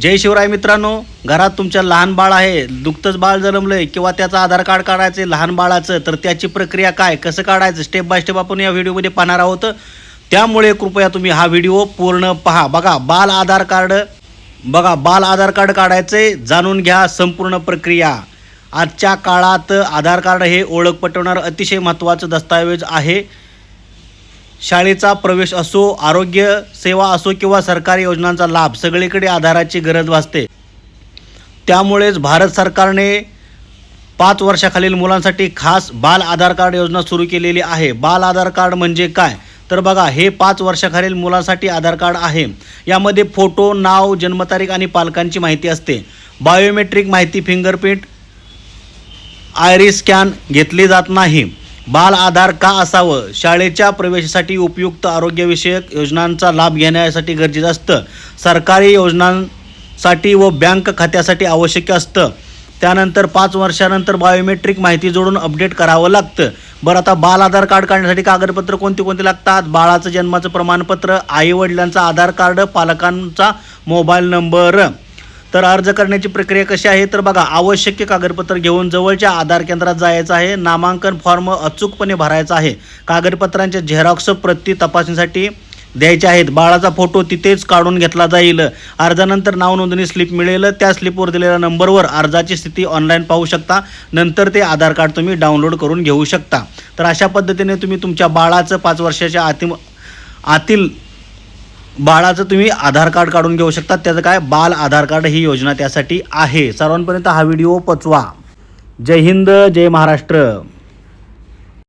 जय शिवराय मित्रांनो घरात तुमच्या लहान बाळ आहे दुखतंच बाळ जन्मलंय किंवा त्याचं आधार कार्ड काढायचं लहान बाळाचं तर त्याची प्रक्रिया काय कसं काढायचं स्टेप बाय स्टेप आपण या व्हिडिओमध्ये पाहणार आहोत. त्यामुळे कृपया तुम्ही हा व्हिडिओ पूर्ण पहा. बघा बाल आधार कार्ड बघा बाल आधार कार्ड काढायचे जाणून घ्या संपूर्ण प्रक्रिया. आजच्या काळात आधार कार्ड हे ओळख पटवणारं अतिशय महत्त्वाचं दस्तावेज आहे. शाळेचा प्रवेश असो आरोग्य सेवा असो किंवा सरकारी योजनांचा लाभ सगळीकडे आधाराची गरज भासते. त्यामुळेच भारत सरकारने पाच वर्षाखालील मुलांसाठी खास बाल आधार कार्ड योजना सुरू केलेली आहे. बाल आधार कार्ड म्हणजे काय? तर बघा हे पाच वर्षाखालील मुलांसाठी आधार कार्ड आहे. यामध्ये फोटो नाव जन्मतारीख आणि पालकांची माहिती असते. बायोमेट्रिक माहिती फिंगरप्रिंट आयरी स्कॅन घेतली जात नाही. बाल आधार का असावं? शाळेच्या प्रवेशासाठी उपयुक्त आरोग्यविषयक योजनांचा लाभ घेण्यासाठी गरजेचं असतं. सरकारी योजनांसाठी व बँक खात्यासाठी आवश्यक असतं. त्यानंतर पाच वर्षानंतर बायोमेट्रिक माहिती जोडून अपडेट करावं लागतं. बरं आता बाल आधार कार्ड काढण्यासाठी कागदपत्र कोणते कोणते लागतात? बाळाचं जन्माचं प्रमाणपत्र आईवडिलांचं आधार कार्ड पालकांचा मोबाईल नंबर. तर अर्ज करण्याची प्रक्रिया कशी आहे? तर बघा आवश्यक कागदपत्र घेऊन जवळच्या आधार केंद्रात जायचं आहे. नामांकन फॉर्म अचूकपणे भरायचा आहे. कागदपत्रांच्या झेरॉक्स प्रती तपासणीसाठी द्यायचे आहेत. बाळाचा फोटो तिथेच काढून घेतला जाईल. अर्जानंतर नाव नोंदणी स्लिप मिळेल. त्या स्लिपवर दिलेल्या नंबरवर अर्जाची स्थिती ऑनलाईन पाहू शकता. नंतर ते आधार कार्ड तुम्ही डाउनलोड करून घेऊ शकता. तर अशा पद्धतीने तुम्ही तुमच्या बाळाचं पाच वर्षाच्या आतिम आतील बाळाचं तुम्ही आधार कार्ड काढून घेऊ शकता. त्याचं काय? बाल आधार कार्ड ही योजना त्यासाठी आहे. सर्वांपर्यंत हा व्हिडिओ पचवा. जय हिंद जय महाराष्ट्र.